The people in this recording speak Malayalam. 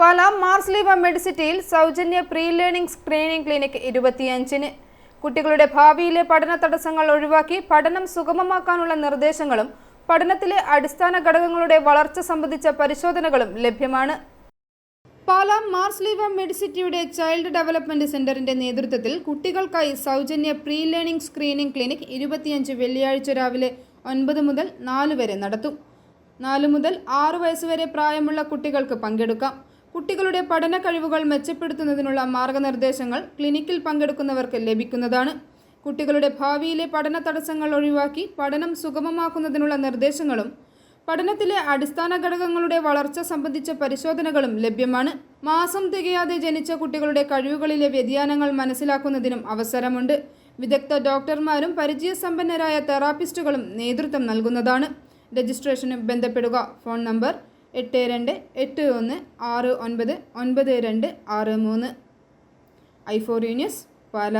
പാല മാർസ്ലീവ മെഡിസിറ്റിയിൽ സൗജന്യ പ്രീ ലേണിംഗ് സ്ക്രീനിംഗ് ക്ലിനിക് ഇരുപത്തിയഞ്ചിന്. കുട്ടികളുടെ ഭാവിയിലെ പഠന തടസ്സങ്ങൾ ഒഴിവാക്കി പഠനം സുഗമമാക്കാനുള്ള നിർദ്ദേശങ്ങളും പഠനത്തിലെ അടിസ്ഥാന ഘടകങ്ങളുടെ വളർച്ച സംബന്ധിച്ച പരിശോധനകളും ലഭ്യമാണ്. പാല മാർസ്ലീവ മെഡിസിറ്റിയുടെ ചൈൽഡ് ഡെവലപ്മെന്റ് സെന്ററിന്റെ നേതൃത്വത്തിൽ കുട്ടികൾക്കായി സൗജന്യ പ്രീ ലേണിംഗ് സ്ക്രീനിംഗ് ക്ലിനിക് ഇരുപത്തിയഞ്ച് വെള്ളിയാഴ്ച രാവിലെ ഒൻപത് മുതൽ നാല് വരെ നടത്തും. നാല് മുതൽ ആറ് വയസ്സുവരെ പ്രായമുള്ള കുട്ടികൾക്ക് പങ്കെടുക്കാം. കുട്ടികളുടെ പഠന കഴിവുകൾ മെച്ചപ്പെടുത്തുന്നതിനുള്ള മാർഗനിർദ്ദേശങ്ങൾ ക്ലിനിക്കിൽ പങ്കെടുക്കുന്നവർക്ക് ലഭിക്കുന്നതാണ്. കുട്ടികളുടെ ഭാവിയിലെ പഠന തടസ്സങ്ങൾ ഒഴിവാക്കി പഠനം സുഗമമാക്കുന്നതിനുള്ള നിർദ്ദേശങ്ങളും പഠനത്തിലെ അടിസ്ഥാന ഘടകങ്ങളുടെ വളർച്ച സംബന്ധിച്ച പരിശോധനകളും ലഭ്യമാണ്. മാസം തികയാതെ ജനിച്ച കുട്ടികളുടെ കഴിവുകളിലെ വ്യതിയാനങ്ങൾ മനസ്സിലാക്കുന്നതിനും അവസരമുണ്ട്. വിദഗ്ധ ഡോക്ടർമാരും പരിചയസമ്പന്നരായ തെറാപ്പിസ്റ്റുകളും നേതൃത്വം നൽകുന്നതാണ്. രജിസ്ട്രേഷന് ബന്ധപ്പെടുക. ഫോൺ നമ്പർ എട്ട് രണ്ട് എട്ട് ഒന്ന് ആറ് ഒൻപത് ഒൻപത് രണ്ട് ആറ് മൂന്ന്. ഐ ഫോർ യൂണിയസ് പാല.